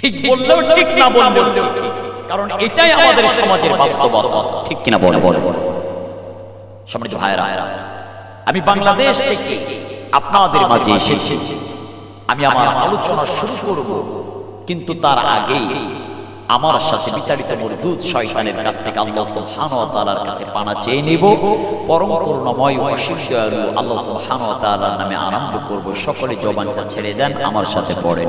ঠিক বললেও ঠিক না বললেও ঠিক। কারণ এটাই আমাদের সমাজের বাস্তবতা। ঠিক কিনা বল? বল। সম্মানিত ভাইরা আমি বাংলাদেশ থেকে আপনাদের মাঝে এসেছি। আমি আমার আলোচনা শুরু করব। কিন্তু তার আগে আমার সাথে বিতাড়িত মরদুদ শয়তানের কাছ থেকে আল্লাহ সুবহানাহু ওয়া তাআলার কাছে পানা চেয়ে নেব। পরম করুণাময় অসীম দয়ালু আল্লাহ সুবহানাহু ওয়া তাআলার নামে আরম্ভ করব। সকলে জবানটা ছেড়ে দেন আমার সাথে পড়েন।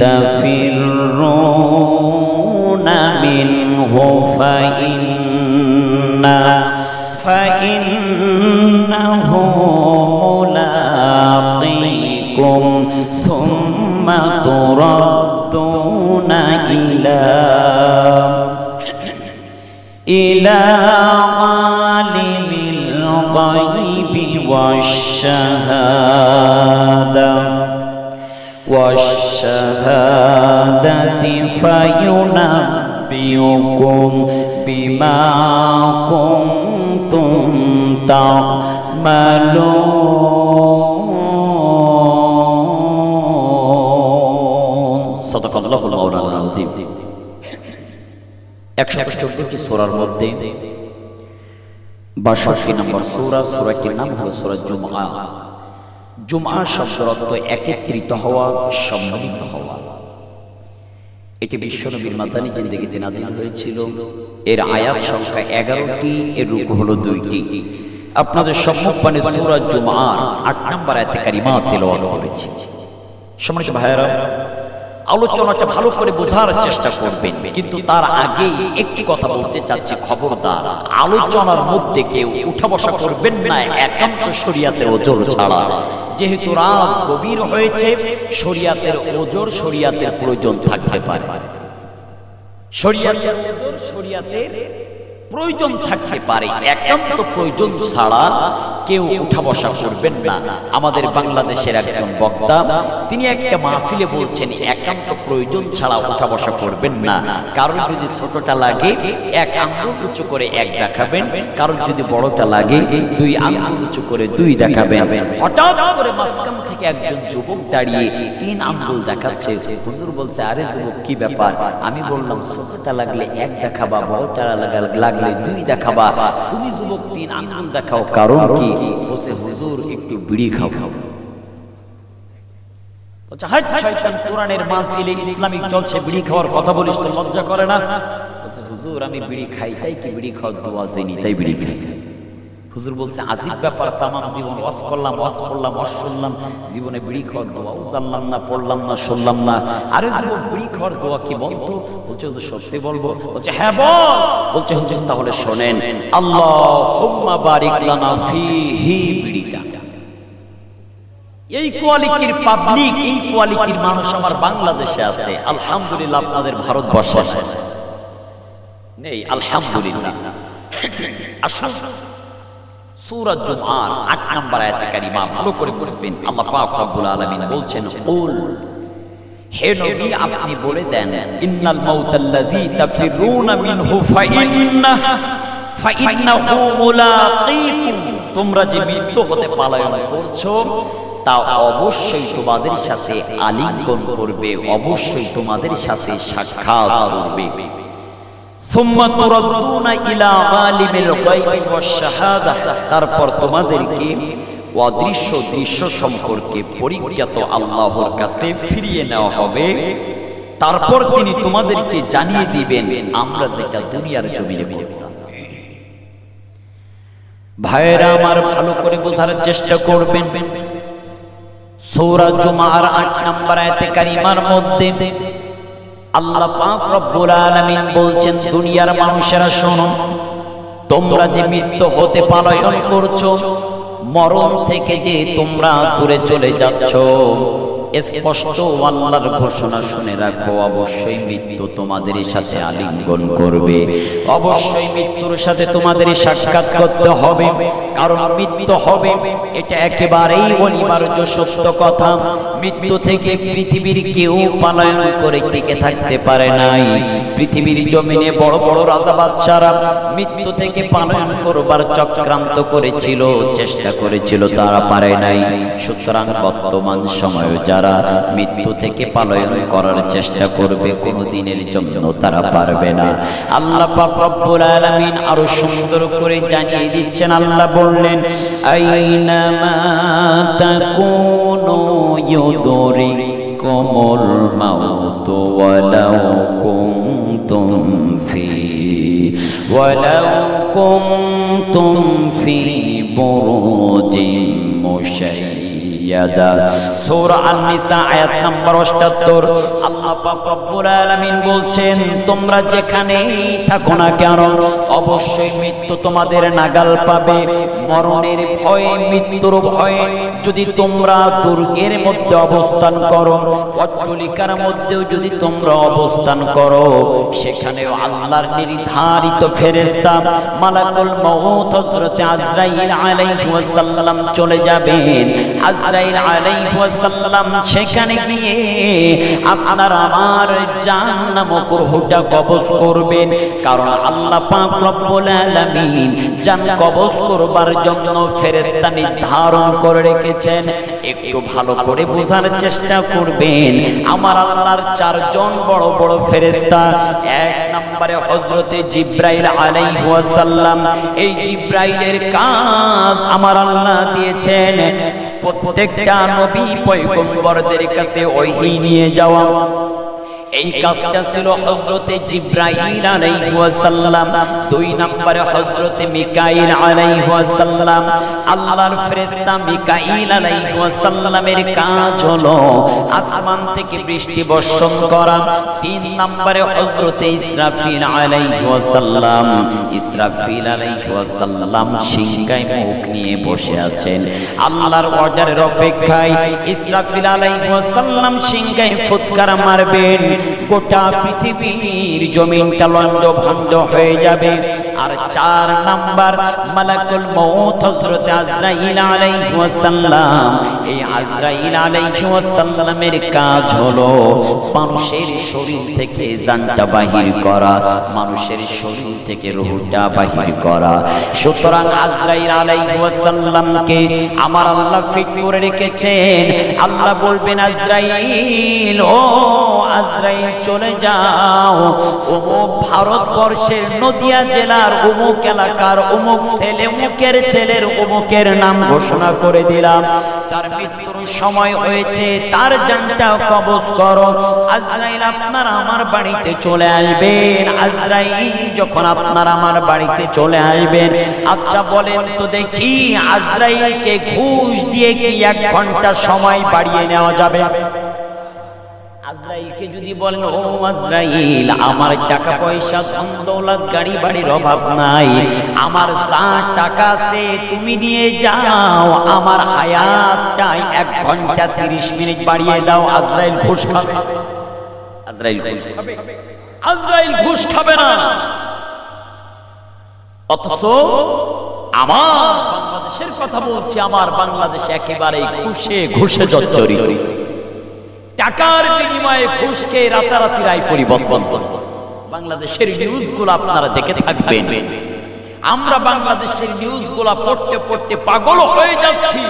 تفرون منه فإن فإنه ملاقيكم ثم تردون إلى إلى عالم الغيب والشهادة والشهادة فينبئكم بما كنتم تعملون صدق الله المولانا العظيم একশো চোদ্দটি সোরার মধ্যে বাষট্টি নম্বর সোরা সোরাটির নাম হলো সোরা জুমআ জুমআ শব্দরত্ব একত্রিত হওয়া, সম্মিলিত হওয়া। এটি বিশ্বনবীর মাদানি জিন্দগিতে নাজিল হয়েছিল। এর আয়াত সংখ্যা এগারোটি, এর রূপ হলো দুইটি। আপনাদের সম্মুখপানে সুরাজ জুমআর আট নম্বর আয়াতে কারিমা তেলাওয়াত করেছি। সম্মানিত ভাইয়েরা আলোচনাটা ভালো করে বোঝার চেষ্টা করবেন। কিন্তু তার আগে একটি কথা বলতে চাচ্ছি খবরদার। আলোচনার মধ্যে কেউ উঠা বসা করবেন না একান্ত শরিয়াতের ওজোর ছাড়া। যেহেতু রাত গভীর হয়েছে শরিয়াতের ওজোর শরিয়াতের প্রয়োজন থাকতে পারে। শরিয়াতের ওজোর শরিয়াতের প্রয়োজন থাকতে পারে একান্ত প্রয়োজন ছাড়া। কেউ উঠা বসা করবেন না। আমাদের বাংলাদেশের একজন বক্তা, তিনি একটা মাহফিলে বলছেন, একান্ত প্রয়োজন ছাড়া উঠা বসা করবেন না। কারণ যদি ছোটটা লাগে, এক আঙ্গুল উঁচু করে এক দেখাবেন। কারণ যদি বড়টা লাগে, দুই আঙ্গুল উঁচু করে দুই দেখাবেন। হঠাৎ করে মাঝখান থেকে একজন যুবক দাঁড়িয়ে তিন আঙ্গুল দেখাচ্ছে। হুজুর বলছে, আরে যুবক, কি ব্যাপার? আমি বললাম, ছোটটা লাগলে এক দেখাবা, বড়টা লাগা- লাগলে দুই দেখাবা। তুমি যুবক, তিন আঙ্গুল দেখাও। কারণ কি? বলছে হুজুর একটু বিড়ি খাও বলছে, হাট শয়তান কোরআনের মাহফিলে ইসলামিক চলছে বিড়ি খাওয়ার কথা বলিস তো লজ্জা করে না? হুজুর আমি বিড়ি খাই তাই কি বিড়ি খাওয়ার দোয়া জেনি তাই বিড়ি খাই। হুজুর বলছে, আজিব ব্যাপার, তামাম জীবন ওয়াজ করলাম ওয়াজ করলাম, ওয়াজ শুনলাম, জীবনে বিড়ি খাওয়ার দোয়াও জানলাম না, পড়লাম না, শুনলাম না, আরে যুবক বিড়ি খাওয়ার দোয়া কি বলতো? বলছে, হুজুর, সত্যি বলব। বলছে হ্যাঁ বল। বলছে, হুজুর, তাহলে শোনেন আল্লাহ হুম্মা বারিক লানা বিড়িটা। এই কোয়ালিটির পাবলিক, এই কোয়ালিটির মানুষ আমার বাংলাদেশে আছে। আলহামদুলিল্লাহ, আপনাদের ভারতবর্ষে। নেই, আলহামদুলিল্লাহ। আসুন সূরা জুমআর 8 নম্বর আয়াতে কারিমা ভালো করে বুঝবেন আল্লাহ পাক রব্বুল আলামিন বলছেন কুল হে নবী, আপনি বলে দেন, ইন্নাল মাউতাল্লাযী তাফিরুনা মিনহু ফাইন্না ফাইন্নাহু মুলাকীকুম তোমরা যে মৃত্যু হতে পালায়ন করছ, তা অবশ্যই তোমাদের সাথে আলিঙ্গন করবে, অবশ্যই তোমাদের সাথে সাক্ষাৎ করবে। তারপর তোমাদেরকে অদৃশ্য দৃশ্য সম্পর্কে পরিজ্ঞাত আল্লাহর কাছে ফিরিয়ে নেওয়া হবে। তারপর তিনি তোমাদেরকে জানিয়ে দিবেন, আমরা যেটা দুনিয়ার জমিনে করতাম। ভাইয়েরা, আমার ভালো করে বোঝার চেষ্টা করবেন। সৌরা জুমার আট নম্বর আয়াতে কারিমার মধ্যে আল্লাহ পাক রব্বুল আলামিন বলছেন, দুনিয়ার মানুষেরা শোনো, তোমরা যে মৃত্যু হতে পালয়ন করছ, মরণ থেকে যে তোমরা দূরে চলে যাচ্ছ স্পষ্ট আল্লাহর ঘোষণা শুনে রাখো, অবশ্যই মৃত্যু তোমাদের সাথে আলিঙ্গন করবে। অবশ্যই মৃত্যুর সাথে তোমাদের সাক্ষাৎ করতে হবে, কারণ মৃত্যু হবে, এটা একেবারেই অনিবার্য সত্য কথা। মৃত্যু থেকে পৃথিবীর কেউ পালায়ন করে টিকে থাকতে পারে নাই। পৃথিবীর জমিনে বড় বড় রাজা বাচ্চারা মৃত্যু থেকে পালায়ন করবার চক্রান্ত করেছিল, চেষ্টা করেছিল, তারা পারে নাই। সুতরাং বর্তমান সময়ে যারা মৃত্যু থেকে পালায়ন করার চেষ্টা করবে কোনো দিনের জন্য তারা পারবে না। আল্লাহ রব্বুল আলামিন আরও সুন্দর করে জানিয়ে দিচ্ছেন, আল্লাহ বললেন আইনামা তাকুনু বুরুজিন মুশাইয়াদা সূরা আন-নিসা, আয়াত নাম্বার 78 আল্লাহ পাক রব্বুল আলামিন বলছেন, তোমরা যেখানেই থাকো না কেন, অবশ্যই মৃত্যু তোমাদের নাগাল পাবে। মরণের মৃত্যুর যদি তোমরা দুর্গের মধ্যে অবস্থান করো, অট্টলিকার মধ্যেও যদি তোমরা অবস্থান করো, সেখানেও আল্লাহর নির্ধারিত ফেরেশতা মালাকুল মউত হযরত আজরাইল আলাইহি ওয়াসাল্লাম চলে যাবেন। আজরাইল আলাইহি ওয়াসাল্লাম সেখানে গিয়ে আপনার আমার জান নামক রূহটা কবজ করবেন। কারণ আল্লাহ পাক রব্বুল আলামিন জান কবজ করবার জন্য ফেরেশতা নির্ধারণ করে রেখেছেন। একটু ভালো করে বোঝার চেষ্টা করবেন। আমার আল্লাহর চারজন বড় বড় ফেরেশতা, এক নম্বরে হযরতে জিব্রাইল আলাইহি ওয়াসাল্লাম। এই জিব্রাইলের কাজ আমার আল্লাহ দিয়েছেন। প্রত্যেকটা নবী পয়গম্বরদের কাছে ওহি নিয়ে যাওয়া। এই কাজটা ছিল হযরতে জিব্রাইল আলাইহি ওয়াসাল্লাম। দুই নম্বরে হযরতে মিকাইল আলাইহি ওয়াসাল্লাম। আল্লাহর ফেরেশতা মিকাইল আলাইহি ওয়াসাল্লামের কাজ হলো আসমান থেকে বৃষ্টি বর্ষণ করা। তিন নম্বরে হযরতে ইসরাফিল আলাইহি ওয়াসাল্লাম। ইসরাফিল আলাইহি ওয়াসাল্লাম সিংহায় মুখ নিয়ে বসে আছেন। আল্লাহর অর্ডারের অপেক্ষায় ইসরাফিল আলাইহি ওয়াসাল্লাম সিংহায় ফুৎকার মারবেন। গোটা পৃথিবীর জমিনটা লন্ড ভন্ড হয়ে যাবে। আর চার নাম্বার মালাকুল মউত হযরত আজরাইল আলাইহিস সালাম এই আজরাইল আলাইহিস সালামের কাজ হলো মানুষের শরীর থেকে জানটা বাহির করা, মানুষের শরীর থেকে রূহটা বাহির করা। সুতরাং আজরাইল আলাইহিস সালামকে আমার আল্লাহ ফিট করে রেখেছেন। আল্লাহ বলবেন, আজরাইল, ও আজরাইল চলে যাও। অমুক ভারতবর্ষের নদিয়া জেলার অমুক এলাকার অমুক ছেলে, অমুকের ছেলের অমুকের নাম ঘোষণা করে দিলাম। তার মৃত্যুর সময় হয়েছে, তার জানটা কবজ করো। আজরাইল আপনার আমার বাড়িতে চলে আসবেন। আজরাইল যখন আপনার আমার বাড়িতে চলে আসবেন আচ্ছা বলেন তো দেখি আজরাইলকে ঘুষ দিয়ে কি এক ঘণ্টা সময় বাড়িয়ে নেওয়া যাবে? আজরাইলকে যদি বলেন, ও আজরাইল, আমার টাকা পয়সা ধন দৌলত গাড়ি বাড়ির অভাব নাই। আমার যা টাকা আছে তুমি নিয়ে যাও। আমার হায়াতটাই এক ঘণ্টা তিরিশ মিনিট বাড়িয়ে দাও। আজরাইল ঘুষ খাবে। আজরাইল ঘুষ খাবে। আজরাইল ঘুষ খাবে না। অথচ আমার বাংলাদেশের কথা বলছি, আমার বাংলাদেশ একেবারে ঘুষে ঘুষে জর্জরিত। টাকার বিনিময়ে ঘুষকে রাতারাতি রায় পরিবর্তন বাংলাদেশের নিউজগুলো আপনারা দেখে থাকবেন। আমরা বাংলাদেশের নিউজগুলো পড়তে পড়তে পাগল হয়ে যাচ্ছি।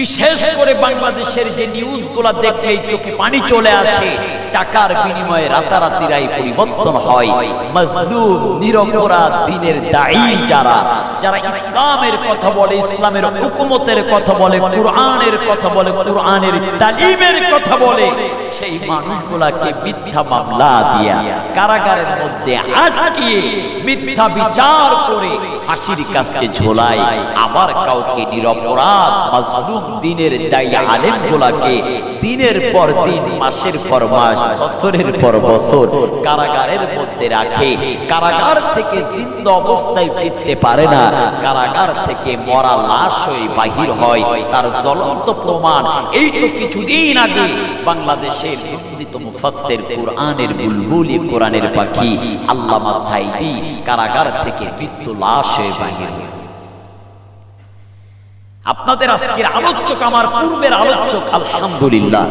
বিশেষ করে বাংলাদেশের যে নিউজগুলো দেখলেই চোখে পানি চলে আসে, টাকার বিনিময়ে রাতারাতি রায় পরিবর্তন হয়। মজলুম, নিরপরাধ দিনের দায়ী যারা যারা ইসলামের কথা বলে, ইসলামের হুকুমতের কথা বলে, কোরআনের কথা বলে, কোরআনের তালিমের কথা বলে সেই মানুষগুলাকে মিথ্যা মামলা দিয়া কারাগারের মধ্যে আটকিয়ে মিথ্যা বিচার করে ফাঁসির কাছে ঝোলায়। আবার কাউকে নিরপরাধ মাজলুম দিনের দায়ী আলেম গুলাকে দিনের পর দিন, মাসের পর মাস, বছরের পর বছর কারাগারের মধ্যে রাখে। কারাগার থেকে জিন্দ অবস্থায় ফিরতে পারে না। কারাগার থেকে মরা লাশ হয়ে বাহির হয়। তার জ্বলন্ত প্রমাণ এই তো কিছুদিন আগে বাংলাদেশের নন্দিত মুফাসসির বুলবুলি পাখি, আল্লামা সাইদি কারাগার থেকে মৃত্যু বাহির আপনাদের আজকের আলোচক আমার পূর্বের আলোচক আলহামদুলিল্লাহ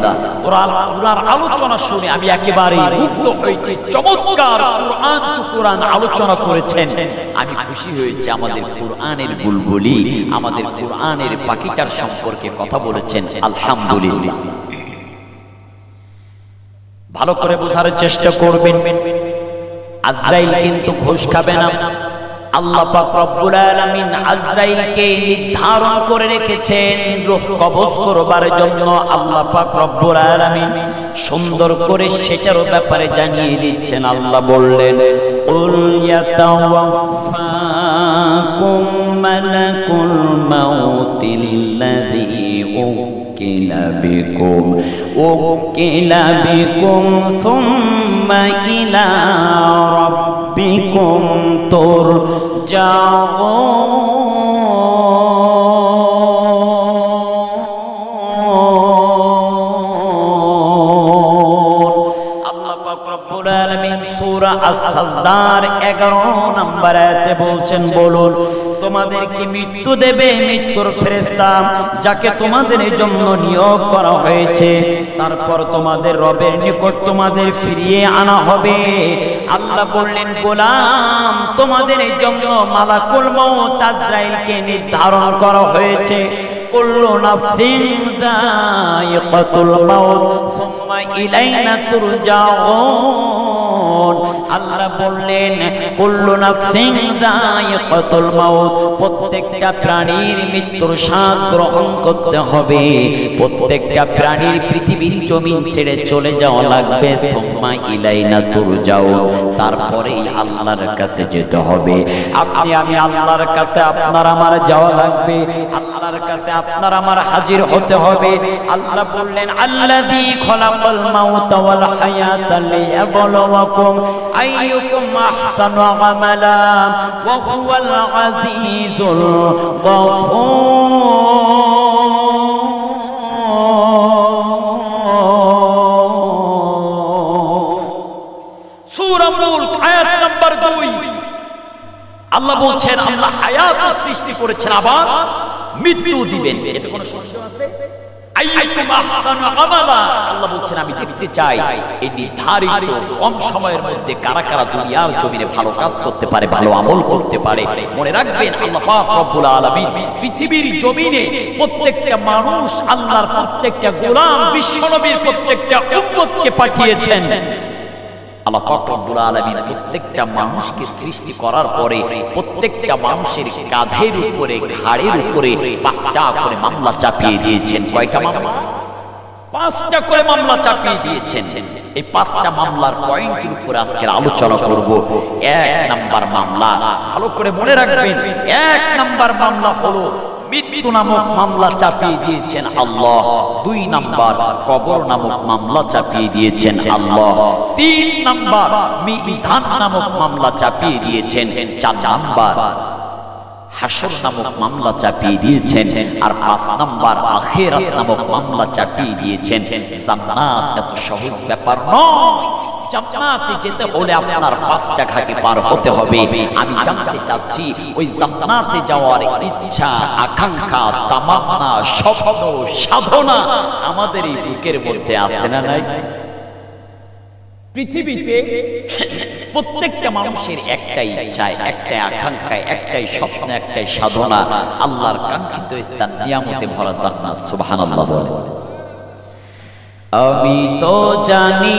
ওনার আলোচনা শুনে আমি একেবারে মুগ্ধ হয়েছি। চমৎকার কোরআন কোরআন আলোচনা করেছেন। আমি খুশি হয়েছি আমাদের কোরআনের বুলবুলি, আমাদের কোরআনের পাখিটার সম্পর্কে কথা বলেছেন। আলহামদুলিল্লাহ। ভালো করে বোঝার চেষ্টা করবেন। আজরাইল কিন্তু ঘুষ খাবে না। আল্লাহ পাক রব্বুল আলামিন আজরাইলকে নির্ধারণ করে রেখেছেন রূহ কবজ করবার জন্য। আল্লাহ পাক রব্বুল আলামিন সুন্দর করে সেটারও ব্যাপারে জানিয়ে দিচ্ছেন। আল্লাহ বললেন, উল ইয়াতাওয়াফাকুম মালাকুল মাউতিল্লাযী থুম্মা ইলা রাব্বিকুম তুরজাউন। আল্লাহ পাক রব্বুল আলামিন সূরা আস-সাজদার 11 নম্বর আয়াতে বলছেন, বলুন তোমাদেরকে মৃত্যু দেবে মৃত্যুর ফেরেশতা যাকে তোমাদের জন্য নিয়োগ করা হয়েছে। তারপর তোমাদের রবের নিকট তোমাদের ফিরিয়ে আনা হবে। আল্লাহ বললেন, গোলাম, তোমাদের জন্য মালাকুল মউত আজরাইলকে নির্ধারণ করা হয়েছে। কুল্লু নাফসিন যায়িকাতুল মাউত, সুম্মা ইলাইনা তুরজাউন। আল্লাহ বললেন মাউত, প্রত্যেকটা প্রাণীর মৃত্যুর স্বাদ গ্রহণ করতে হবে। প্রত্যেকটা প্রাণীর পৃথিবীর জমিন ছেড়ে চলে যাওয়া লাগবে তারপরেই আল্লাহর কাছে যেতে হবে। আপনি, আমি আল্লাহর কাছে আপনার আমার যাওয়া লাগবে। আল্লাহর কাছে আপনার আমার হাজির হতে হবে। আল্লাহ বললেন, আল্লাযী খলাকাল আহসানু আমালা, ওয়া হুয়াল আজিজুল গফুর। সূরা মুলক, আয়াত নাম্বার 2 আল্লাহ বলছেন, আল্লাহ হায়াত সৃষ্টি করেছেন, আবার মৃত্যু দিবেন। এতে কোনো সন্দেহ আছে? দেখতে চাই এই নির্ধারিত কম সময়ের মধ্যে কারা কারা দুনিয়ার জমিনে ভালো কাজ করতে পারে, ভালো আমল করতে পারে। মনে রাখবেন, আল্লাহ পাক আলামিন পৃথিবীর জমিনে প্রত্যেকটা মানুষ, আল্লাহর প্রত্যেকটা গোলাম, বিশ্বনবীর প্রত্যেকটা উম্মতকে পাঠিয়েছেন। আল্লাহ পাক রব্বুল আলামিন প্রত্যেকটা মানুষকে সৃষ্টি করার পরে প্রত্যেকটা মানুষের কাঁধের উপরে, ঘাড়ের উপরে পাঁচটা করে মামলা চাপিয়ে দিয়েছেন। কয়টা মামলা? পাঁচটা করে মামলা চাপিয়ে দিয়েছেন। এই পাঁচটা মামলার পয়েন্টের উপরে আজকের আলোচনা করব। এক নাম্বার মামলা। ভালো করে মনে রাখবেন, এক নাম্বার মামলা হলো মৃত্যু নামক মামলা চাপিয়ে দিয়েছেন আল্লাহ। দুই নাম্বার কবর নামক মামলা চাপিয়ে দিয়েছেন আল্লাহ। তিন নাম্বার মিধান নামক মামলা চাপিয়ে দিয়েছেন। চার নাম্বার হাসর নামক মামলা চাপিয়ে দিয়েছেন। আর পাঁচ নাম্বার আখেরাত নামক মামলা চাপিয়ে দিয়েছেন। জান্নাত এত সহজ ব্যাপার নয়। জান্নাতে যেতে হলে আপনার পাঁচটা ঘাটে পার হতে হবে। আমি জানতে চাচ্ছি ওই জান্নাতে যাওয়ার ইচ্ছা আকাঙ্ক্ষা তামান্না স্বপ্ন সাধনা আমাদের এই বুকের মধ্যে আছে না নাই? পৃথিবীতে প্রত্যেকটা মানুষের একটাই ইচ্ছায় একটাই আকাঙ্ক্ষায় একটাই স্বপ্ন একটাই সাধনা। আল্লাহর কাঙ্ক্ষিত স্থান নিয়ামতে ভরা জান্নাত সুবহানাল্লাহ বলে। আমি তো জানি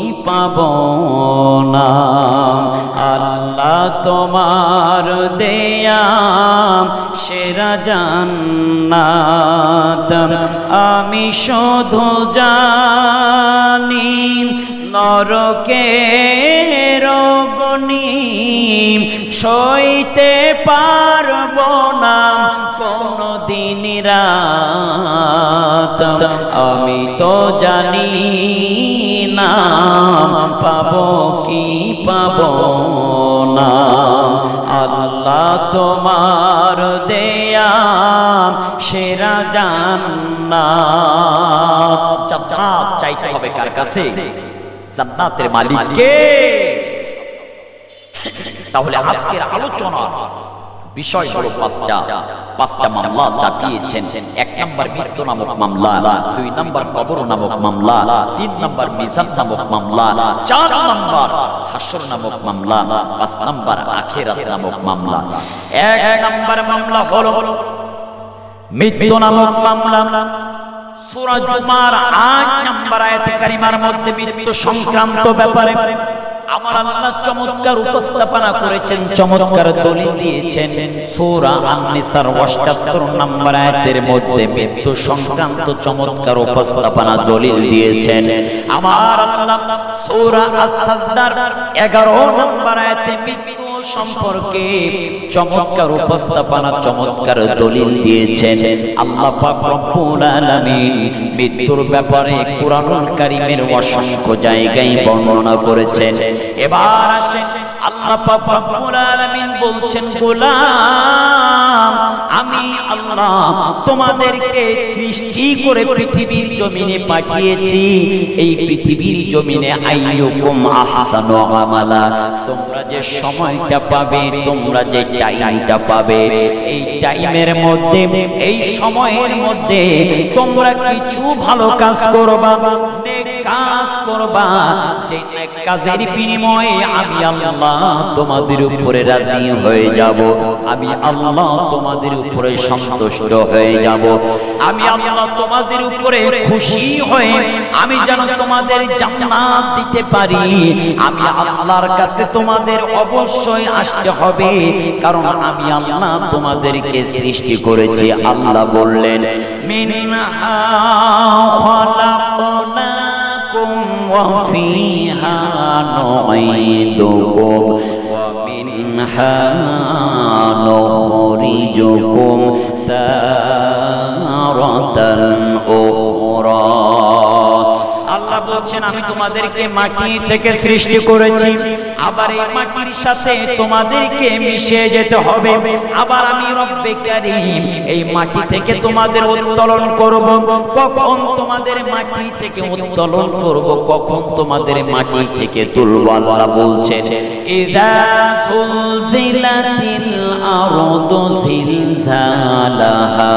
পাবো না আল্লাহ তোমার দেয়াম সেরা জান্নাত। আমি শুধু জানি নরকে রগনি, সইতে পারব না কোনো দিন রাত। আমি তো জানি না পাবো কি পাবো না? আল্লাহ তোমার দেয়া সেরা জান্নাত। জান্নাত চাইতে হবে কার কাছে? জান্নাতের মালিককে। তাহলে আজকের আলোচনা বিষয় হলো পাঁচটা। পাঁচটা মামলা চাপিয়েছেন। এক নম্বর মৃত্যু নামক মামলা, দুই নম্বর কবর নামক মামলা, তিন নম্বর মিজান নামক মামলা, চার নম্বর হাসর নামক মামলা, পাঁচ নম্বর আখেরাত নামক মামলা। এক নম্বর মামলা হলো মৃত্যু নামক মামলা। সূরা জুমার 8 নম্বর আয়াতে কারিমার মধ্যে মৃত্যু সংক্রান্ত ব্যাপারে আমার আল্লাহ চমৎকার উপস্থাপনা করেছেন, চমৎকার দলিল দিয়েছেন। সূরা আন-নিসার 78 নম্বর আয়াতের মধ্যে মৃত্যু সংক্রান্ত চমৎকার উপস্থাপনা দলিল দিয়েছেন। আমার আল্লাহ সূরা আস-সাজদার 11 নম্বর আয়াতে মৃত্যু সম্পর্কে চমৎকার উপস্থাপনা, চমৎকার দলিল দিয়েছেন আল্লাহ পাক রব্বুল আলামিন। মৃত্যুর ব্যাপারে কুরআনুল কারীমের অসংখ্য জায়গায় বর্ণনা করেছেন। এবার আসেন আল্লাহ পাক রব্বুল আলামিন বলছেন, গোলাম আল্লাহ তোমাদেরকে সৃষ্টি করে পৃথিবীর জমিনে পাঠিয়েছি। এই পৃথিবীর জমিনে তোমরা যে সময়টা পাবে, তোমরা যে টাইমটা পাবে। এই টাইমের মধ্যে, এই সময়ের মধ্যে তোমরা কিছু ভালো কাজ করবা, নেক কাজ করবা যে কাজের বিনিময়ে আমি আল্লাহ তোমাদের উপরে রাজি হয়ে যাব। আমি আল্লাহ তোমাদের উপরে সন্তুষ্ট হয়ে যাব। আমি আল্লাহ তোমাদের উপরে খুশি হয়ে আমি যেন তোমাদের জান্নাত দিতে পারি। আমি আল্লাহর কাছে তোমাদের অবশ্যই আসতে হবে। কারণ আমি আল্লাহ তোমাদেরকে সৃষ্টি করেছি। আল্লাহ বললেন মিনহা নুঈদুকুম ومنها نخرجكم تارة أخرى. আল্লাহ বলছেন আমি তোমাদেরকে মাটি থেকে সৃষ্টি করেছি। আবার এই মাটির সাথে তোমাদেরকে মিশে যেতে হবে। আবার আমি রব্বে কারীম, এই মাটি থেকে তোমাদের উত্তোলন করব। কখন তোমাদের মাটি থেকে উত্তোলন করব, কখন তোমাদের মাটি থেকে তুলব, আল্লাহ বলছেন, ইদা সুলজিলাতিল আরদু জিলজালাহা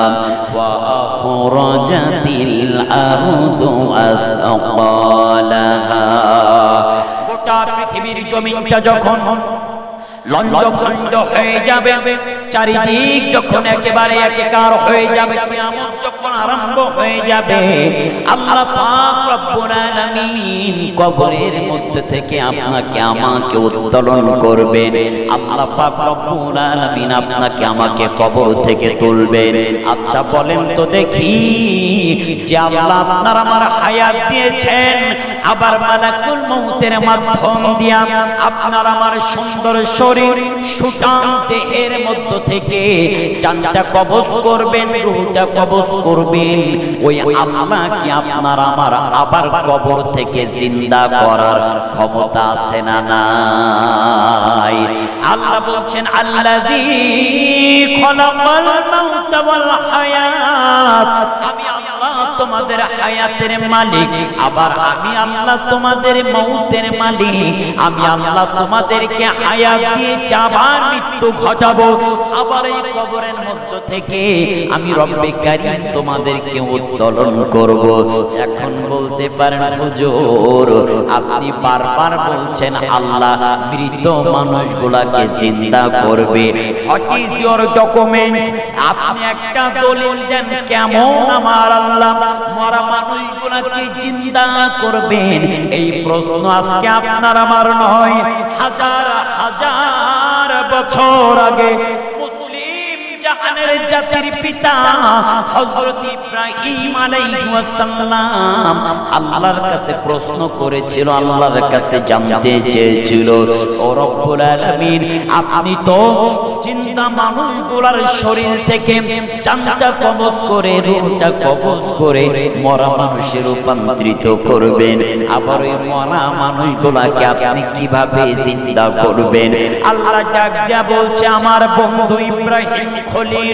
ওয়া আখরাজাতিল আরদু আসকালাহা পৃথিবীর জমিনটা যখন লন্ড ভন্ড হয়ে যাবে চারিদিক যখন একেবারে একাকার হয়ে যাবে কিয়ামত যখন আরম্ভ হয়ে যাবে, আল্লাহ পাক রব্বুল কবরের মধ্যে থেকে আপনাকে আমাকে উত্তোলন করবেন। আল্লাহ পাক রব্বুল আলামিন আপনাকে আমাকে কবর থেকে তুলবেন। আচ্ছা বলেন তো দেখি যে আল্লাহ আপনার আমার হায়াত দিয়েছেন, আবার মালাকুল মউতের মাধ্যম দিয়া আপনার আমার সুন্দর শরীর সুটান দেহের মধ্য থেকে জানটা কবজ করবেন, রুহটা কবজ করবেন ওই আল্লাহ কি আপনার আমার আবার কবর থেকে জিন্দা করার ক্ষমতা আছে না নাই? আল্লাহ বলছেন, আল্লাযী খলাকাল মাউত ওয়াল হায়াত। আমি তোমাদের হায়াতের মালিক, আবার আমি আল্লাহ তোমাদের মৌতের মালিক, আমি আল্লাহ তোমাদেরকে হায়াত দিয়ে চাবার মৃত্যু ঘটাবো। আবার এই কবরের মধ্য থেকে আমি রব্বে কারিম তোমাদেরকে উত্তোলন করব। এখন বলতে পারেন, হুজুর, আপনি বারবার বলছেন, আল্লাহ মৃত মানুষগুলাকে জিন্দা করবে। হোয়াট ইজ ইওর ডকুমেন্টস আপনি একটা দলিল দেন, কেমন আমার আল্লাহ? মরা মানুষগুলাকে চিন্তা করবেন? এই প্রশ্ন আজকে আপনার আমার নয়। হাজার হাজার বছর আগে জাহানের জাতির পিতা হযরত ইব্রাহিম আলাইহিস সালাম আল্লাহর কাছে প্রশ্ন করেছিল, আল্লাহর কাছে জানতে চেয়েছিল, ও রব্বুল আলামিন, আপনি তো শরীর থেকে কবজ করে কবজ করে মরা মানুষে রূপান্তরিত করবেন, আবার ওই মরা মানুষগুলাকে আপনি কীভাবে জিন্দা করবেন? আল্লাহ ডাক দিয়া বলছে, আমার বন্ধু ইব্রাহিম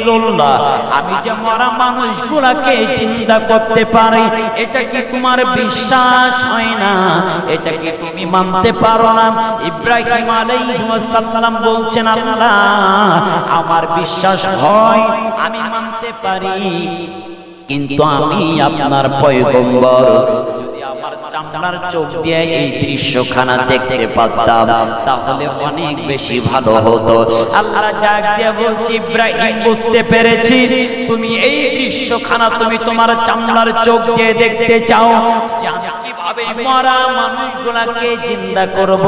খলিলুল্লাহ আমি যে মরা মানুষগুলাকে চিন্তা করতে পারি, এটা কি তোমার বিশ্বাস হয় না? এটা কি তুমি মানতে পারো না? ইব্রাহিম আলাইহিস সালাম বলছেন, আল্লাহ, আমার বিশ্বাস হয়, আমি মানতে পারি। কিন্তু আমি আপনার পয়গম্বর আমার চামড়ার চোখ দিয়ে এই দৃশ্যখানা দেখতে পারতাম। তাহলে অনেক বেশি ভালো হতো। আল্লাহ ডাক দিয়ে বলছি ইব্রাহিম বুঝতে পেরেছি। তুমি এই দৃশ্যখানা তুমি তোমার চামড়ার চোখ দিয়ে দেখতে চাও। কীভাবে মরা মানুষগুলাকে জিন্দা করব।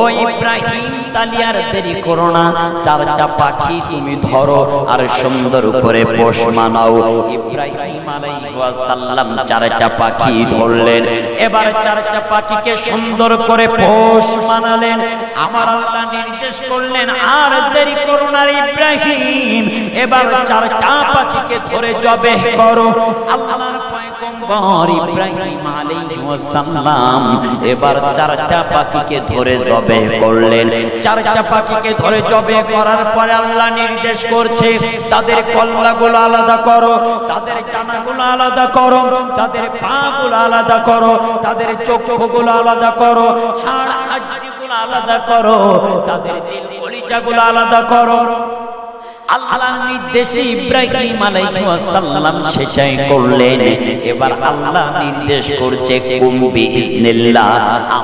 ও ইব্রাহিম তালিয়ার দেরি করো না। চারটা পাখি তুমি ধরো আর সুন্দর করে পোষ মানাও। ইব্রাহিম আলাইহিস সালাম চারটা পাখি ধরলেন। এবার চারটা পাখিকে সুন্দর করে পোষ মানালেন। আমার আল্লাহ নির্দেশ করলেন আর দেরি করো না ইব্রাহিম। এবার চারটা পাখিকে ধরে জবে করো। আল্লাহর পয়গম্বর ইব্রাহিম আলাইহিস সালাম এবার চারটা পাখিকে ধরে জবে করলেন। চারটা পাখিকে ধরে জবে করার পরে আল্লাহ নির্দেশ করছে, তাদের কল্লাগুলো আলাদা করো, তাদের ডানাগুলো আলাদা করো, তাদের পাগুলো আলাদা করো, তাদের চক্ষুগুলো আলাদা করো, হাড় হাড্ডিগুলো আলাদা করো, তাদের দিল কলিজাগুলো আলাদা করো। আল্লাহর নির্দেশে ইব্রাহিম আলাইহিস সালাম সেটাই করলেন। এবার আল্লাহ নির্দেশ করছে কুম্বি ইজনিল্লাহ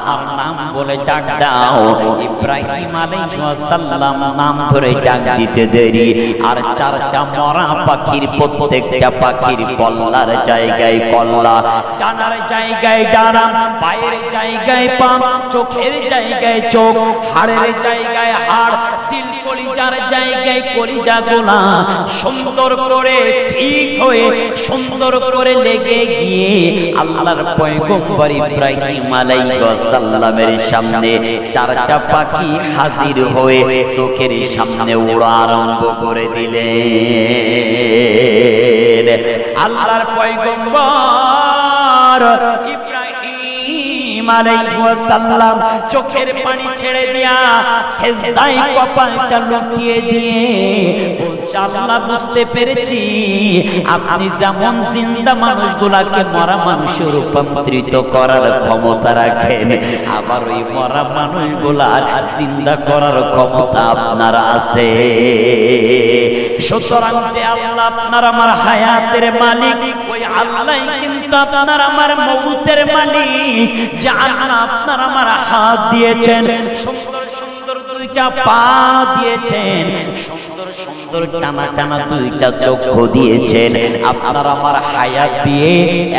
আমার নাম বলে ডাক দাও। ইব্রাহিম আলাইহিস সালাম নাম ধরে ডাক দিতে দেরি। আর চারটা মরা পাখির প্রত্যেকটা পাখির কল্লার জায়গায় কল্লা। ডানার জায়গায় ডানা, পায়ের জায়গায় পা, চোখের জায়গায় চোখ, হাড়ের জায়গায় হাড় দিল কলিজার জায়গায় কলিজা গোলা সুন্দর করে ঠিক হয়ে সুন্দর করে লেগে গিয়ে আল্লাহর পয়গম্বর ইব্রাহিম আলাইহিস সালামের সামনে চারটা পাখি হাজির হয়ে চোখের সামনে উড়া আরম্ভ করে দিলেন। আল্লাহর পয়গম্বর ইব্রাহিম আলাইহিস সালাম চোখের পানি ছেড়ে দিয়া সেজদায় কপালটা লুটিয়ে দিয়ে বলছে আল্লাহ বুঝতে পেরেছি। আপনি যেমন জিন্দা মানুষগুলাকে মরা মানুষে রূপান্তরিত করার ক্ষমতা রাখেন, আবার ওই মরা মানুষগুলার জিন্দা করার ক্ষমতা আপনার আছে। সুতরাং আল্লাহ আপনার আমার হায়াতের মালিক, ওই আল্লাহ কিন্তু আপনার আমার মৌতের মালিক, যে আল্লাহ আপনার আমার হাত দিয়েছেন, সুন্দর সুন্দর দুইটা পা দিয়েছেন সুন্দর টানা টানা দুইটা চক্ষু দিয়েছেন। আপনার আমার হায়াত দিয়ে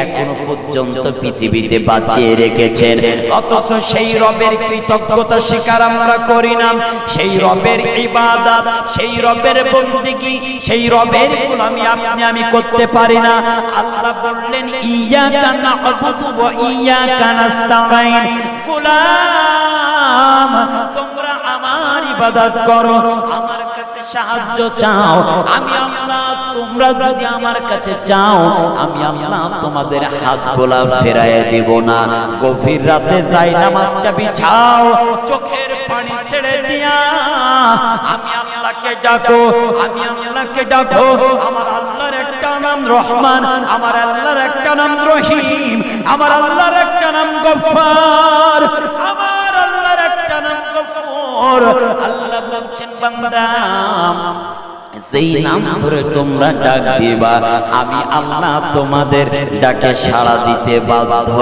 এখনও পর্যন্ত পৃথিবীতে বাঁচিয়ে রেখেছেন। অথচ সেই রবের কৃতজ্ঞতা স্বীকার আমরা করি না। সেই রবের ইবাদত, সেই রবের বন্দিগি, সেই রবের গোলামি আপনি আমি করতে পারি না। আল্লাহ বললেন, ইয়াকা না'বুদু ওয়া ইয়াকা নাস্তাঈন। গোলাম, তোমরা আমার ইবাদত করো, আমার কাছে সাহায্য চাও। আমি আল্লাহ, তোমরা যদি আমার কাছে চাও, আমি আল্লাহ তোমাদের হাত গোলা ফেরায় দেব না। গভীর রাতে যাই নামাজটা বিছাও, চোখের পানি ছেড়ে দিয়া। আমি আল্লাহকে ডাকো, আমি আল্লাহকে ডাকো। আমার আল্লাহর একটা নাম রহমান, আমার আল্লাহর একটা নাম রহিম, আমার আল্লাহর একটা নাম গফফার আমার গফুর আল্লাহ বলছেন, বান্দা সেই নাম ধরে তোমরা ডাক দিবা, আমি আল্লাহ তোমাদের ডাকে সাড়া দিতে বাধ্য।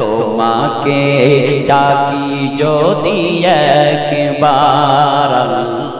তোমাকে ডাকি যদি একবার। আল্লাহ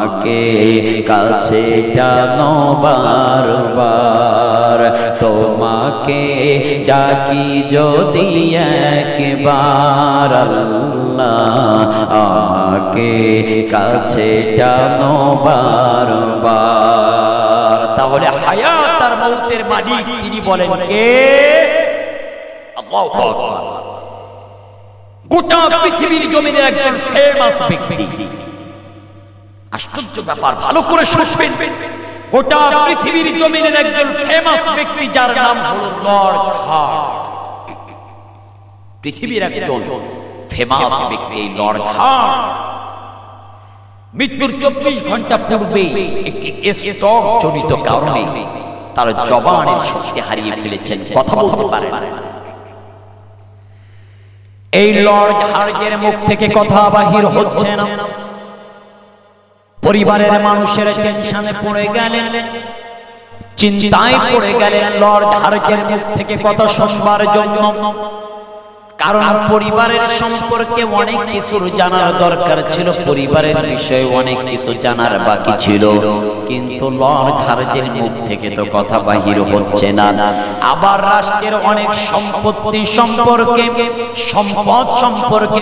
আমাকে কাছে টানো বারবার। তোমাকে ডাকি যদি একবার আমাকে কাছে টানো বারবার। তাহলে হায়াত আর মৌতের মালিক, তিনি বলেন কে? গোটা পৃথিবীর জমিনের একজন ফেমাস ব্যক্তি। আশ্চর্য ব্যাপার, ভালো করে শুনবেন। গোটা পৃথিবীর জমিনের একজন ফেমাস ব্যক্তি যার নাম হলো লর্ড হার্ট। পৃথিবীর একজন ফেমাস ব্যক্তি এই লর্ড হার্ট। মৃত্যুর চব্বিশ ঘণ্টা পূর্বে একটি জনিত কারণে তার জবানের শক্তি হারিয়ে ফেলেছেন, কথা বলতে পারেন। এই লর্ড হার্গের মুখ থেকে কথা বাহির হচ্ছে না। পরিবারের মানুষের টেনশনে পড়ে গেলেন, চিন্তায় পড়ে গেলেন, লর্ড হার্গের মুখ থেকে কথা শুনবার জন্য। কারণ পরিবারের সম্পর্কে অনেক কিছুর জানার দরকার ছিল, পরিবারের বিষয়ে অনেক কিছু জানার বাকি ছিল। কিন্তু লর্ড হার্জের মুখ থেকে তো কথা বাহির হচ্ছে না। আবার রাষ্ট্রের অনেক সম্পত্তি সম্পর্কে, সম্পদ সম্পর্কে